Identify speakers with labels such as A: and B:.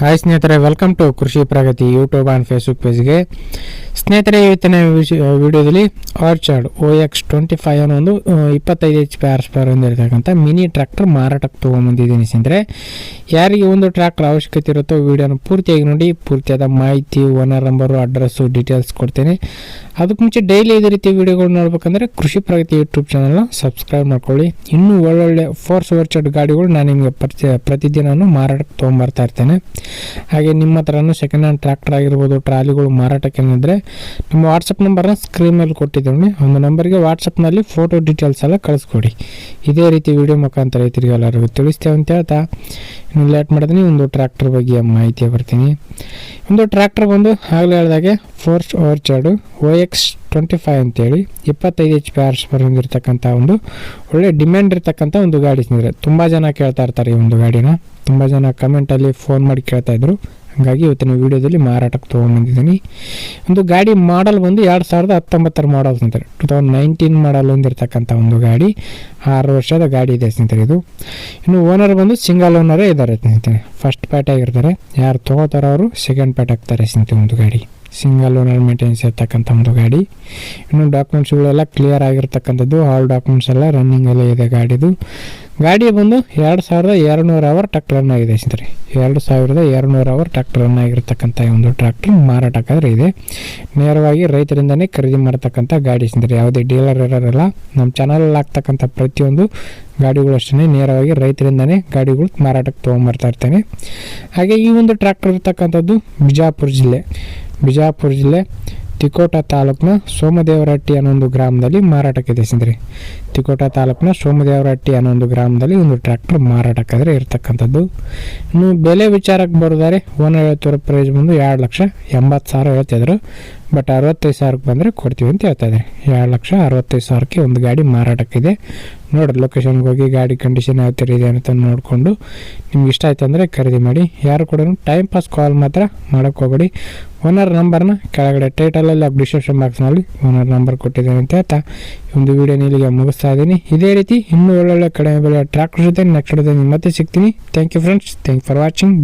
A: Hi ಸ್ನೇಹಿತರೆ welcome to Krishi Pragati YouTube and Facebook ಪೇಜ್ಗೆ ಸ್ನೇಹಿತರೆ, ಇವತ್ತಿನ ವಿಡಿಯೋದಲ್ಲಿ orchard O X twenty five ಅನ್ನೋ ಒಂದು ಇಪ್ಪತ್ತೈದು ಎಚ್ ಪಿ ಆರ್ಸ್ ಪರ್ ಹೊಂದಿರತಕ್ಕಂಥ ಮಿನಿ ಟ್ರ್ಯಾಕ್ಟರ್ ಮಾರಾಟಕ್ಕೆ ತೊಗೊಂಬಂದಿದ್ದೀನಿ ಸ್ನೇಹಿತರೆ. ಯಾರಿಗೆ ಒಂದು ಟ್ರ್ಯಾಕ್ಟರ್ ಅವಶ್ಯಕತೆ ಇರುತ್ತೋ, ವಿಡಿಯೋನ ಪೂರ್ತಿಯಾಗಿ ನೋಡಿ, ಪೂರ್ತಿಯಾದ ಮಾಹಿತಿ ಓನರ್ ನಂಬರು ಅಡ್ರೆಸ್ಸು ಡೀಟೇಲ್ಸ್ ಕೊಡ್ತೇನೆ. ಅದಕ್ಕೆ ಮುಂಚೆ ಡೈಲಿ ಇದೇ ರೀತಿ ವಿಡಿಯೋಗಳು ನೋಡ್ಬೇಕಂದ್ರೆ ಕೃಷಿ ಪ್ರಗತಿ ಯೂಟ್ಯೂಬ್ ಚಾನಲ್ನ ಸಬ್ಸ್ಕ್ರೈಬ್ ಮಾಡ್ಕೊಳ್ಳಿ. ಇನ್ನೂ ಒಳ್ಳೊಳ್ಳೆ ಫೋರ್ಸ್ ವರ್ಚಡ್ ಗಾಡಿಗಳು ನಾನು ನಿಮಗೆ ಪರಿಚಯ, ಪ್ರತಿದಿನನೂ ಮಾರಾಟಕ್ಕೆ ತೊಗೊಂಬರ್ತಾ ಇರ್ತೇನೆ. ಹಾಗೆ ನಿಮ್ಮ ಹತ್ರನೂ ಸೆಕೆಂಡ್ ಹ್ಯಾಂಡ್ ಟ್ರ್ಯಾಕ್ಟರ್ ಆಗಿರ್ಬೋದು ಟ್ರಾಲಿಗಳು ಮಾರಾಟಕ್ಕೆ ಏನಿದ್ರೆ ನಮ್ಮ ವಾಟ್ಸಪ್ ನಂಬರ್ನ ಸ್ಕ್ರೀನ್ ಮೇಲೆ ಕೊಟ್ಟಿದ್ದೇನೆ. ಒಂದು ನಂಬರ್ಗೆ ವಾಟ್ಸಪ್ನಲ್ಲಿ ಫೋಟೋ ಡೀಟೇಲ್ಸ್ ಎಲ್ಲ ಕಳಿಸ್ಕೊಡಿ. ಇದೇ ರೀತಿ ವಿಡಿಯೋ ಮುಖಾಂತರ ರೈತರಿಗೆ ಎಲ್ಲರಿಗೂ ತಿಳಿಸ್ತೇವೆ ಅಂತ ಹೇಳ್ತಾ. ಲೇಟ್ ಮಾಡ್ತೀನಿ ಒಂದು ಟ್ರ್ಯಾಕ್ಟರ್ ಬಗ್ಗೆ ಮಾಹಿತಿ ಬರ್ತೀನಿ. ಒಂದು ಟ್ರ್ಯಾಕ್ಟರ್ ಬಂದು ಆಗಲೇ ಹೇಳಿದಾಗೆ Force orchard O X twenty five ಅಂತೇಳಿ ಇಪ್ಪತ್ತೈದು ಎಚ್ ಪಿ ಆರ್ಸ್ ಪರ್ ಹೊಂದಿರತಕ್ಕಂಥ ಒಂದು ಒಳ್ಳೆ ಡಿಮ್ಯಾಂಡ್ ಇರ್ತಕ್ಕಂಥ ಒಂದು ಗಾಡಿ ಸ್ನೇಹಿತರೆ ತುಂಬ ಜನ ಕೇಳ್ತಾ ಇರ್ತಾರೆ ಈ ಒಂದು ಗಾಡಿನ. ತುಂಬ ಜನ ಕಮೆಂಟಲ್ಲಿ ಫೋನ್ ಮಾಡಿ ಕೇಳ್ತಾ ಇದ್ರು. ಹಾಗಾಗಿ ಇವತ್ತಿನ ವಿಡಿಯೋದಲ್ಲಿ ಮಾರಾಟಕ್ಕೆ ತೊಗೊಂಬಂದಿದ್ದೀನಿ ಒಂದು ಗಾಡಿ ಮಾಡಲ್ ಬಂದು ಎರಡು ಸಾವಿರದ ಹತ್ತೊಂಬತ್ತರ ಮಾಡಲ್ ಸ್ನೇಹಿತರೆ ಟು ತೌಸಂಡ್ ನೈನ್ಟೀನ್ ಮಾಡಲ್ ಹೊಂದಿರತಕ್ಕಂಥ ಒಂದು ಗಾಡಿ. ಆರು ವರ್ಷದ ಗಾಡಿ ಇದೆ ಸ್ನೇಹಿತರೆ ಇದು. ಇನ್ನು ಓನರ್ ಬಂದು ಸಿಂಗಲ್ ಓನರೇ ಇದ್ದಾರೆ ಸ್ನೇಹಿತರೆ. ಫಸ್ಟ್ ಪ್ಯಾಟ್ ಆಗಿರ್ತಾರೆ. ಯಾರು ತೊಗೋತಾರೋ ಅವರು ಸೆಕೆಂಡ್ ಪ್ಯಾಟ್ ಹಾಕ್ತಾರೆ ಸ್ನೇಹಿತರೆ ಒಂದು ಗಾಡಿ. ಸಿಂಗಲ್ ಓನರ್ ಮೇಂಟೆನೆನ್ಸ್ ಇರ್ತಕ್ಕಂಥ ಒಂದು ಗಾಡಿ. ಇನ್ನು ಡಾಕ್ಯುಮೆಂಟ್ಸ್ಗಳೆಲ್ಲ ಕ್ಲಿಯರ್ ಆಗಿರ್ತಕ್ಕಂಥದ್ದು. ಆಲ್ ಡಾಕ್ಯುಮೆಂಟ್ಸ್ ಎಲ್ಲ ರನ್ನಿಂಗಲ್ಲೇ ಇದೆ ಗಾಡಿದು. ಗಾಡಿ ಬಂದು ಎರಡು ಸಾವಿರದ ಎರಡುನೂರು ಅವರ್ ಟ್ರ್ಯಾಕ್ಟರ್ ಆಗಿದೆ ಸ್ನೇಹಿತರೆ. ಎರಡು ಸಾವಿರದ ಎರಡುನೂರು ಅವರ್ ಟ್ರ್ಯಾಕ್ಟರ್ ಆಗಿರ್ತಕ್ಕಂಥ ಒಂದು ಟ್ರ್ಯಾಕ್ಟರ್ ಮಾರಾಟಕ್ಕಾದ್ರೆ ಇದೆ. ನೇರವಾಗಿ ರೈತರಿಂದನೇ ಖರೀದಿ ಮಾಡ್ತಕ್ಕಂಥ ಗಾಡಿ ಸ್ನೇಹಿತರೆ. ಯಾವುದೇ ಡೀಲರ್ ಇರೋರಲ್ಲ ನಮ್ಮ ಚಾನಲಲ್ಲಿ ಆಗ್ತಕ್ಕಂಥ ಪ್ರತಿಯೊಂದು ಗಾಡಿಗಳು ಅಷ್ಟೇ ನೇರವಾಗಿ ರೈತರಿಂದನೇ ಗಾಡಿಗಳು ಮಾರಾಟಕ್ಕೆ ತೊಗೊಂಬರ್ತಾ ಇರ್ತೇನೆ. ಹಾಗೆ ಈ ಒಂದು ಟ್ರ್ಯಾಕ್ಟರ್ ಇರ್ತಕ್ಕಂಥದ್ದು ಬಿಜಾಪುರ ಜಿಲ್ಲೆ. ಬಿಜಾಪುರ ಜಿಲ್ಲೆ ತಿಕೋಟ ತಾಲೂಕಿನ ಸೋಮದೇವರಹಟ್ಟಿ ಅನ್ನೋ ಒಂದು ಗ್ರಾಮದಲ್ಲಿ ಮಾರಾಟಕ್ಕೆ ಸ್ನೇಹಿತರೆ ತಿಕೋಟ ತಾಲೂಕಿನ ಸೋಮದೇವರಹಟ್ಟಿ ಅನ್ನೋ ಒಂದು ಗ್ರಾಮದಲ್ಲಿ ಒಂದು ಟ್ರ್ಯಾಕ್ಟರ್ ಮಾರಾಟಕ್ಕಾದರೆ ಇರತಕ್ಕಂಥದ್ದು. ಇನ್ನು ಬೆಲೆ ವಿಚಾರಕ್ಕೆ ಬರೋದಾರೆ ಓನರ್ ಹೇಳ್ತಿರೋ ಪ್ರೈಸ್ ಬಂದು ಎರಡು ಲಕ್ಷ ಎಂಬತ್ತು ಸಾವಿರ ಹೇಳ್ತಿದ್ರು. ಬಟ್ ಅರವತ್ತೈದು ಸಾವಿರಕ್ಕೆ ಬಂದರೆ ಕೊಡ್ತೀವಿ ಅಂತ ಹೇಳ್ತಾ ಇದ್ದಾರೆ ಎರಡು ಲಕ್ಷ ಅರವತ್ತೈದು ಸಾವಿರಕ್ಕೆ ಒಂದು ಗಾಡಿ ಮಾರಾಟಕ್ಕಿದೆ. ನೋಡಿರಿ ಲೊಕೇಶನ್ಗೆ ಹೋಗಿ ಗಾಡಿ ಕಂಡೀಷನ್ ಯಾವ ಥರ ಇದೆ ಅಂತ ನೋಡಿಕೊಂಡು ನಿಮ್ಗೆ ಇಷ್ಟ ಆಯ್ತು ಅಂದರೆ ಖರೀದಿ ಮಾಡಿ. ಯಾರು ಕೂಡ ಟೈಮ್ ಪಾಸ್ ಕಾಲ್ ಮಾತ್ರ ಮಾಡೋಕ್ಕೆ ಹೋಗಬೇಡಿ. ಓನರ್ ನಂಬರ್ನ ಕೆಳಗಡೆ ಟೈಟಲಲ್ಲಿ ಡಿಸ್ಕ್ರಿಪ್ಷನ್ ಬಾಕ್ಸ್ನಲ್ಲಿ ಓನರ್ ನಂಬರ್ ಕೊಟ್ಟಿದ್ದೇನೆ ಅಂತ ಹೇಳ್ತಾ ಒಂದು ವಿಡಿಯೋ ಇಲ್ಲಿಗೆ ಮುಗಿಸ್ತಾ ಇದ್ದೀನಿ. ಇದೇ ರೀತಿ ಇನ್ನೂ ಒಳ್ಳೊಳ್ಳೆ ಕಡಿಮೆ ಬೆಲೆ ಟ್ರ್ಯಾಕ್ಟರ್ ಜೊತೆ ನೆಕ್ಸ್ಟ್ ಮತ್ತೆ ಸಿಗ್ತೀನಿ. Thank you friends thank for watching